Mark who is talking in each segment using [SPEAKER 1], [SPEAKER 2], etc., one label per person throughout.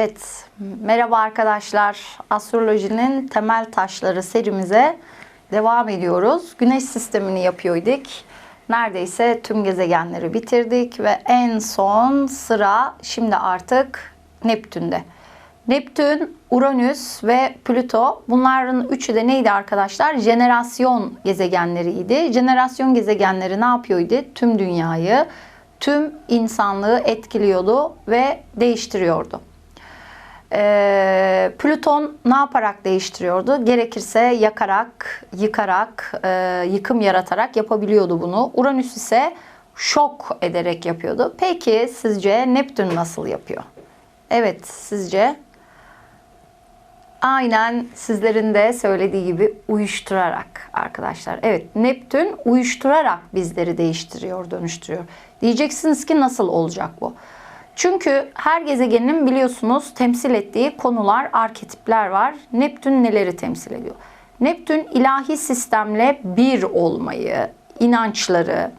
[SPEAKER 1] Evet, merhaba arkadaşlar. Astrolojinin temel taşları serimize devam ediyoruz. Güneş sistemini yapıyorduk. Neredeyse tüm gezegenleri bitirdik ve en son sıra şimdi artık Neptün'de. Neptün, Uranüs ve Plüto bunların üçü de neydi arkadaşlar? Jenerasyon gezegenleriydi. Jenerasyon gezegenleri ne yapıyordu? Tüm dünyayı, tüm insanlığı etkiliyordu ve değiştiriyordu. Ee, Plüton ne yaparak değiştiriyordu? Gerekirse yakarak, yıkarak, e, yıkım yaratarak yapabiliyordu bunu. Uranüs ise şok ederek yapıyordu. Peki sizce Neptün nasıl yapıyor? Evet, sizce? Aynen sizlerin de söylediği gibi uyuşturarak arkadaşlar. Evet Neptün uyuşturarak bizleri değiştiriyor, dönüştürüyor. Diyeceksiniz ki nasıl olacak bu? Çünkü her gezegenin biliyorsunuz temsil ettiği konular, arketipler var. Neptün neleri temsil ediyor? Neptün ilahi sistemle bir olmayı, inançları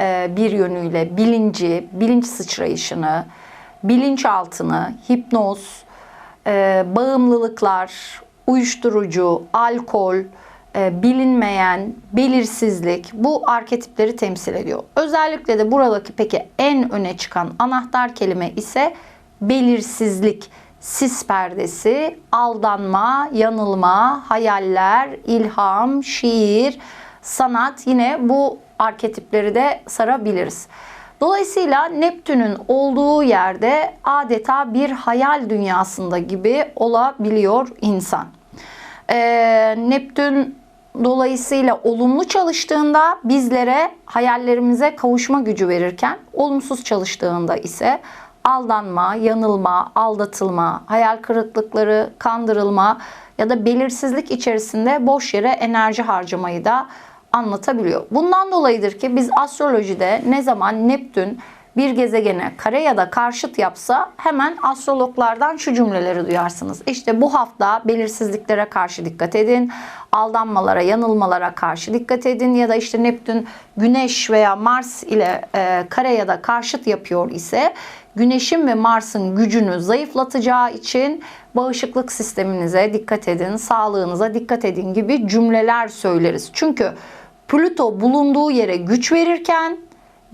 [SPEAKER 1] e, bir yönüyle bilinci, bilinç sıçrayışını, bilinçaltını, hipnoz, e, bağımlılıklar, uyuşturucu, alkol, bilinmeyen, belirsizlik bu arketipleri temsil ediyor. Özellikle de buradaki peki en öne çıkan anahtar kelime ise belirsizlik, sis perdesi, aldanma, yanılma, hayaller, ilham, şiir, sanat yine bu arketipleri de sarabiliriz. Dolayısıyla Neptün'ün olduğu yerde adeta bir hayal dünyasında gibi olabiliyor insan. Ee, Neptün dolayısıyla olumlu çalıştığında bizlere hayallerimize kavuşma gücü verirken olumsuz çalıştığında ise aldanma, yanılma, aldatılma, hayal kırıklıkları, kandırılma ya da belirsizlik içerisinde boş yere enerji harcamayı da anlatabiliyor. Bundan dolayıdır ki biz astrolojide ne zaman Neptün bir gezegene kare ya da karşıt yapsa hemen astrologlardan şu cümleleri duyarsınız. İşte bu hafta belirsizliklere karşı dikkat edin. Aldanmalara, yanılmalara karşı dikkat edin. Ya da işte Neptün Güneş veya Mars ile e, kare ya da karşıt yapıyor ise Güneş'in ve Mars'ın gücünü zayıflatacağı için bağışıklık sisteminize dikkat edin, sağlığınıza dikkat edin gibi cümleler söyleriz. Çünkü Plüto bulunduğu yere güç verirken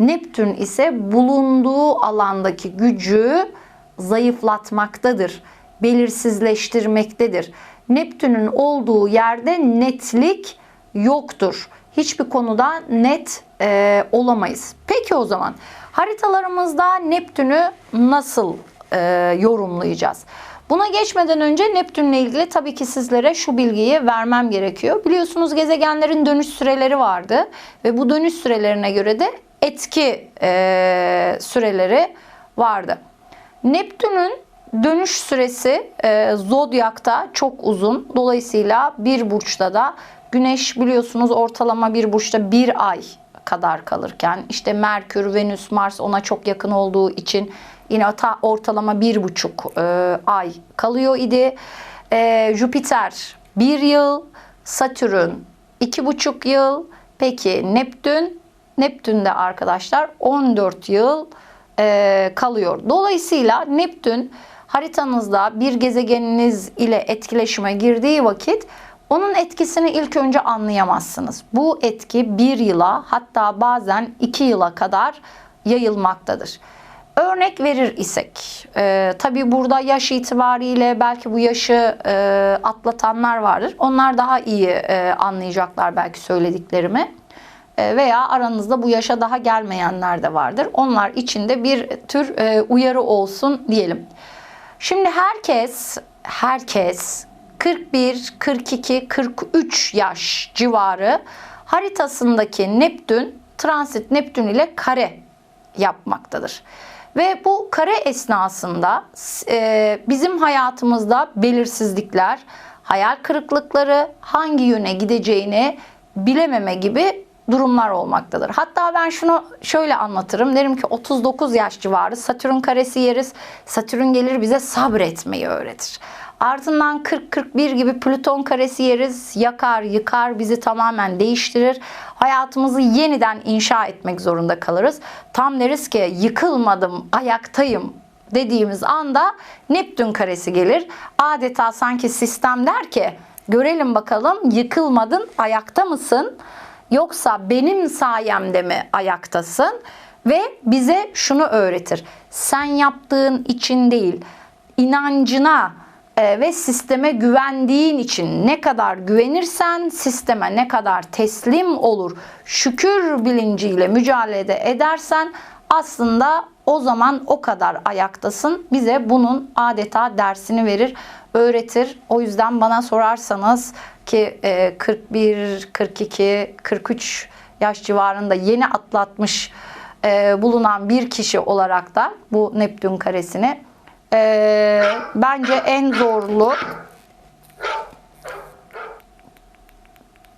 [SPEAKER 1] Neptün ise bulunduğu alandaki gücü zayıflatmaktadır, belirsizleştirmektedir. Neptün'ün olduğu yerde netlik yoktur. Hiçbir konuda net e, olamayız. Peki o zaman haritalarımızda Neptün'ü nasıl e, yorumlayacağız? Buna geçmeden önce Neptünle ilgili tabii ki sizlere şu bilgiyi vermem gerekiyor. Biliyorsunuz gezegenlerin dönüş süreleri vardı ve bu dönüş sürelerine göre de etki e, süreleri vardı. Neptün'ün dönüş süresi e, zodyakta çok uzun. Dolayısıyla bir burçta da Güneş biliyorsunuz ortalama bir burçta bir ay kadar kalırken işte Merkür, Venüs, Mars ona çok yakın olduğu için yine ta ortalama bir buçuk e, ay kalıyor idi. E, Jüpiter bir yıl, Satürn iki buçuk yıl, peki Neptün, Neptün'de arkadaşlar 14 yıl e, kalıyor. Dolayısıyla Neptün haritanızda bir gezegeniniz ile etkileşime girdiği vakit onun etkisini ilk önce anlayamazsınız. Bu etki bir yıla hatta bazen iki yıla kadar yayılmaktadır. Örnek verir isek, e, tabii burada yaş itibariyle belki bu yaşı e, atlatanlar vardır. Onlar daha iyi e, anlayacaklar belki söylediklerimi. E, veya aranızda bu yaşa daha gelmeyenler de vardır. Onlar içinde bir tür e, uyarı olsun diyelim. Şimdi herkes, herkes 41, 42, 43 yaş civarı haritasındaki Neptün transit Neptün ile kare yapmaktadır. Ve bu kare esnasında e, bizim hayatımızda belirsizlikler, hayal kırıklıkları, hangi yöne gideceğini bilememe gibi durumlar olmaktadır. Hatta ben şunu şöyle anlatırım. Derim ki 39 yaş civarı Satürn karesi yeriz. Satürn gelir bize sabretmeyi öğretir. Ardından 40-41 gibi Plüton karesi yeriz. Yakar, yıkar, bizi tamamen değiştirir. Hayatımızı yeniden inşa etmek zorunda kalırız. Tam deriz ki yıkılmadım, ayaktayım dediğimiz anda Neptün karesi gelir. Adeta sanki sistem der ki görelim bakalım yıkılmadın ayakta mısın? Yoksa benim sayemde mi ayaktasın? Ve bize şunu öğretir. Sen yaptığın için değil, inancına e, ve sisteme güvendiğin için ne kadar güvenirsen sisteme ne kadar teslim olur, şükür bilinciyle mücadele edersen aslında o zaman o kadar ayaktasın. Bize bunun adeta dersini verir, öğretir. O yüzden bana sorarsanız ki 41, 42, 43 yaş civarında yeni atlatmış e, bulunan bir kişi olarak da bu Neptün karesini e, bence en zorlu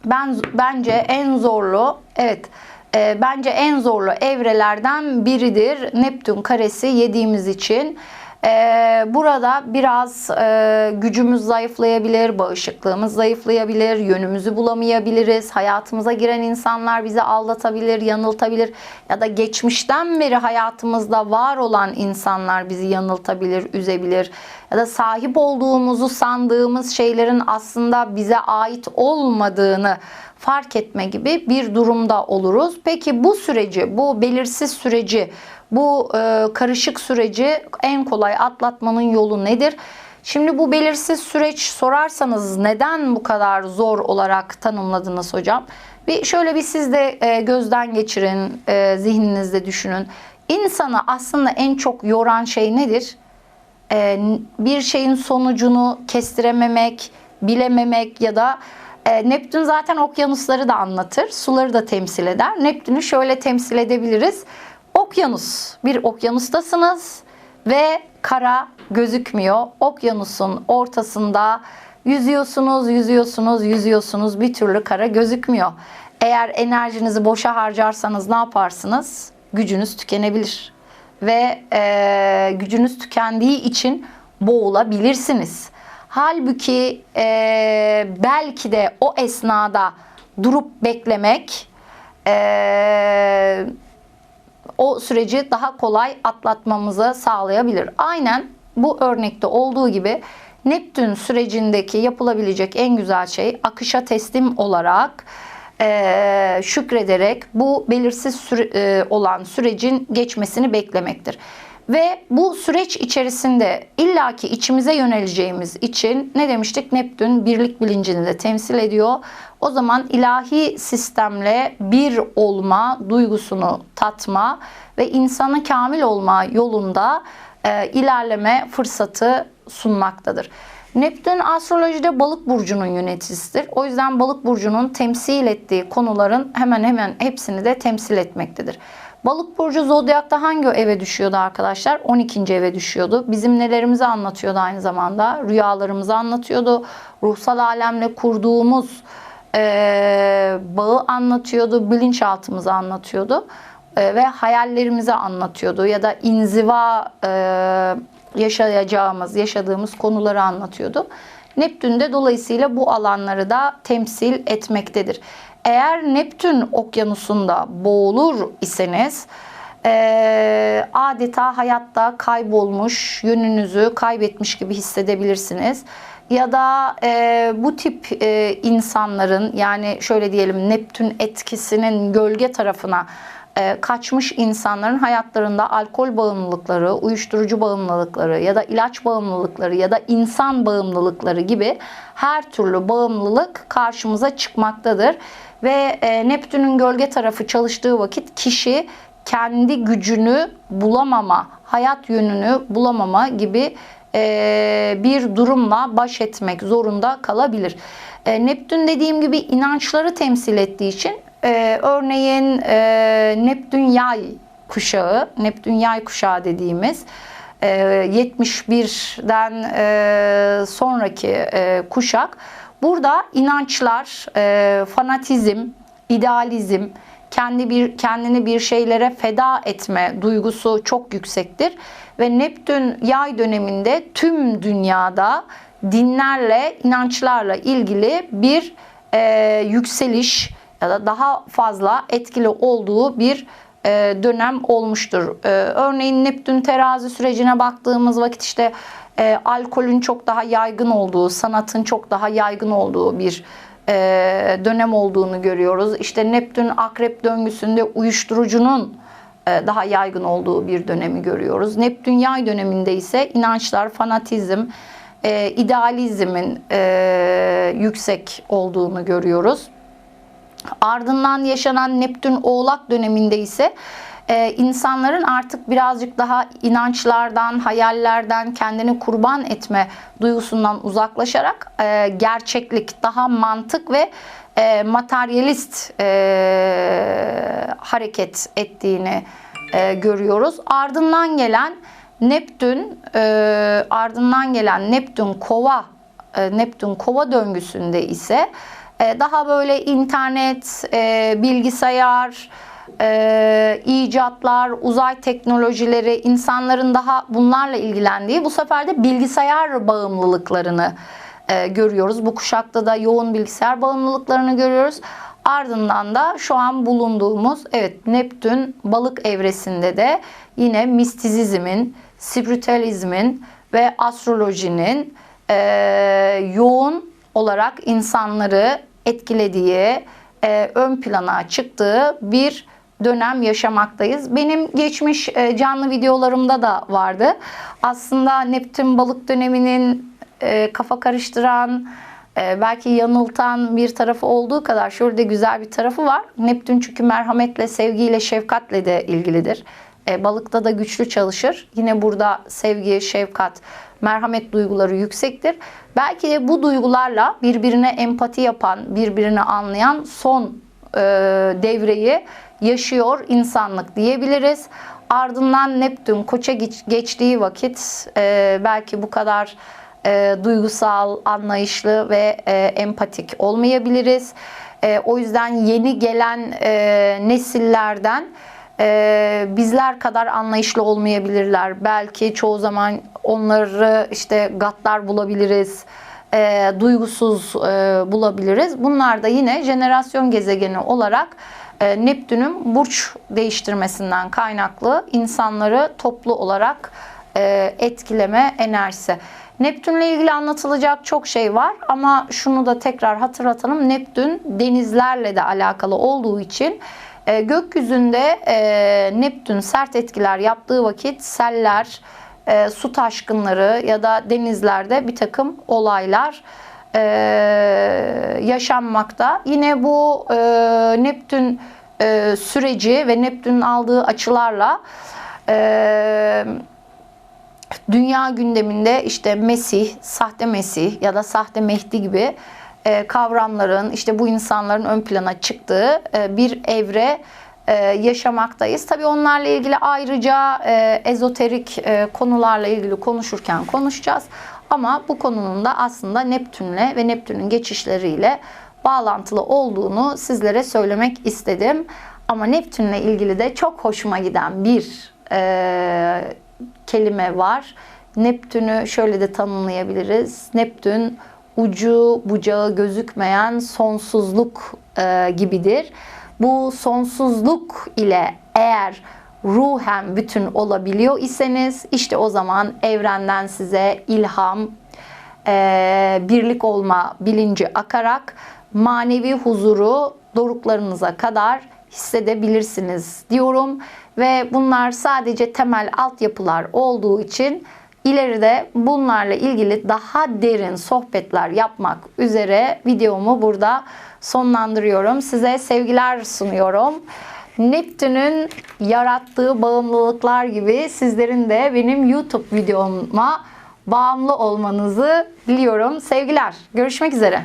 [SPEAKER 1] ben bence en zorlu evet e, bence en zorlu evrelerden biridir Neptün karesi yediğimiz için. Ee, burada biraz e, gücümüz zayıflayabilir, bağışıklığımız zayıflayabilir, yönümüzü bulamayabiliriz. Hayatımıza giren insanlar bizi aldatabilir, yanıltabilir ya da geçmişten beri hayatımızda var olan insanlar bizi yanıltabilir, üzebilir ya da sahip olduğumuzu sandığımız şeylerin aslında bize ait olmadığını fark etme gibi bir durumda oluruz. Peki bu süreci, bu belirsiz süreci bu e, karışık süreci en kolay atlatmanın yolu nedir? Şimdi bu belirsiz süreç sorarsanız neden bu kadar zor olarak tanımladınız hocam? Bir şöyle bir siz de e, gözden geçirin, e, zihninizde düşünün. İnsanı aslında en çok yoran şey nedir? E, bir şeyin sonucunu kestirememek, bilememek ya da e, Neptün zaten okyanusları da anlatır, suları da temsil eder. Neptün'ü şöyle temsil edebiliriz okyanus. Bir okyanustasınız ve kara gözükmüyor. Okyanusun ortasında yüzüyorsunuz, yüzüyorsunuz, yüzüyorsunuz. Bir türlü kara gözükmüyor. Eğer enerjinizi boşa harcarsanız ne yaparsınız? Gücünüz tükenebilir. Ve e, gücünüz tükendiği için boğulabilirsiniz. Halbuki e, belki de o esnada durup beklemek e, o süreci daha kolay atlatmamızı sağlayabilir. Aynen bu örnekte olduğu gibi Neptün sürecindeki yapılabilecek en güzel şey akışa teslim olarak e, şükrederek bu belirsiz süre, e, olan sürecin geçmesini beklemektir. Ve bu süreç içerisinde illaki içimize yöneleceğimiz için ne demiştik? Neptün birlik bilincini de temsil ediyor. O zaman ilahi sistemle bir olma duygusunu tatma ve insana kamil olma yolunda e, ilerleme fırsatı sunmaktadır. Neptün astrolojide balık burcunun yöneticisidir. O yüzden balık burcunun temsil ettiği konuların hemen hemen hepsini de temsil etmektedir. Balık burcu zodyakta hangi eve düşüyordu arkadaşlar? 12. eve düşüyordu. Bizim nelerimizi anlatıyordu aynı zamanda. Rüyalarımızı anlatıyordu. Ruhsal alemle kurduğumuz e, bağı anlatıyordu. Bilinçaltımızı anlatıyordu. E, ve hayallerimizi anlatıyordu. Ya da inziva e, yaşayacağımız, yaşadığımız konuları anlatıyordu. Neptün de dolayısıyla bu alanları da temsil etmektedir. Eğer Neptün okyanusunda boğulur iseniz e, adeta hayatta kaybolmuş, yönünüzü kaybetmiş gibi hissedebilirsiniz. Ya da e, bu tip e, insanların yani şöyle diyelim Neptün etkisinin gölge tarafına e, kaçmış insanların hayatlarında alkol bağımlılıkları, uyuşturucu bağımlılıkları ya da ilaç bağımlılıkları ya da insan bağımlılıkları gibi her türlü bağımlılık karşımıza çıkmaktadır. Ve e, Neptün'ün gölge tarafı çalıştığı vakit kişi kendi gücünü bulamama, hayat yönünü bulamama gibi e, bir durumla baş etmek zorunda kalabilir. E, Neptün dediğim gibi inançları temsil ettiği için e, örneğin e, Neptün yay kuşağı, Neptün yay kuşağı dediğimiz 71'den e, sonraki e, kuşak. Burada inançlar, e, fanatizm, idealizm, kendi bir kendini bir şeylere feda etme duygusu çok yüksektir. Ve Neptün yay döneminde tüm dünyada dinlerle, inançlarla ilgili bir e, yükseliş ya da daha fazla etkili olduğu bir e, dönem olmuştur. E, örneğin Neptün terazi sürecine baktığımız vakit işte e, alkolün çok daha yaygın olduğu, sanatın çok daha yaygın olduğu bir dönem olduğunu görüyoruz. İşte Neptün akrep döngüsünde uyuşturucunun daha yaygın olduğu bir dönemi görüyoruz. Neptün yay döneminde ise inançlar, fanatizm, idealizmin yüksek olduğunu görüyoruz. Ardından yaşanan Neptün Oğlak döneminde ise e, insanların artık birazcık daha inançlardan, hayallerden, kendini kurban etme duygusundan uzaklaşarak e, gerçeklik, daha mantık ve e, materyalist e, hareket ettiğini e, görüyoruz. Ardından gelen Neptün, e, ardından gelen Neptün Kova, e, Neptün Kova döngüsünde ise daha böyle internet, e, bilgisayar, e, icatlar, uzay teknolojileri, insanların daha bunlarla ilgilendiği bu sefer de bilgisayar bağımlılıklarını e, görüyoruz. Bu kuşakta da yoğun bilgisayar bağımlılıklarını görüyoruz. Ardından da şu an bulunduğumuz evet Neptün balık evresinde de yine mistizizmin, spiritüalizmin ve astrolojinin e, yoğun olarak insanları etkilediği, e, ön plana çıktığı bir dönem yaşamaktayız. Benim geçmiş e, canlı videolarımda da vardı. Aslında Neptün balık döneminin e, kafa karıştıran, belki yanıltan bir tarafı olduğu kadar şurada güzel bir tarafı var. Neptün çünkü merhametle, sevgiyle, şefkatle de ilgilidir. Balıkta da güçlü çalışır. Yine burada sevgi, şefkat, merhamet duyguları yüksektir. Belki de bu duygularla birbirine empati yapan, birbirini anlayan son e, devreyi yaşıyor insanlık diyebiliriz. Ardından Neptün koça geç, geçtiği vakit e, belki bu kadar e, duygusal, anlayışlı ve e, empatik olmayabiliriz. E, o yüzden yeni gelen e, nesillerden e, bizler kadar anlayışlı olmayabilirler. Belki çoğu zaman onları işte gaddar bulabiliriz, e, duygusuz e, bulabiliriz. Bunlar da yine jenerasyon gezegeni olarak e, Neptün'ün burç değiştirmesinden kaynaklı insanları toplu olarak e, etkileme enerjisi. Neptünle ilgili anlatılacak çok şey var ama şunu da tekrar hatırlatalım. Neptün denizlerle de alakalı olduğu için e, gökyüzünde e, Neptün sert etkiler yaptığı vakit seller, e, su taşkınları ya da denizlerde bir takım olaylar e, yaşanmakta. Yine bu e, Neptün e, süreci ve Neptün'ün aldığı açılarla e, dünya gündeminde işte Mesih, sahte Mesih ya da sahte Mehdi gibi e, kavramların işte bu insanların ön plana çıktığı e, bir evre e, yaşamaktayız. Tabii onlarla ilgili ayrıca e, ezoterik e, konularla ilgili konuşurken konuşacağız. Ama bu konunun da aslında Neptünle ve Neptün'ün geçişleriyle bağlantılı olduğunu sizlere söylemek istedim. Ama Neptünle ilgili de çok hoşuma giden bir e, kelime var. Neptün'ü şöyle de tanımlayabiliriz. Neptün ucu bucağı gözükmeyen sonsuzluk e, gibidir. Bu sonsuzluk ile eğer ruhen bütün olabiliyor iseniz işte o zaman evrenden size ilham, e, birlik olma bilinci akarak manevi huzuru doruklarınıza kadar hissedebilirsiniz diyorum. Ve bunlar sadece temel altyapılar olduğu için ileride bunlarla ilgili daha derin sohbetler yapmak üzere videomu burada sonlandırıyorum. Size sevgiler sunuyorum. Neptün'ün yarattığı bağımlılıklar gibi sizlerin de benim YouTube videoma bağımlı olmanızı diliyorum. Sevgiler. Görüşmek üzere.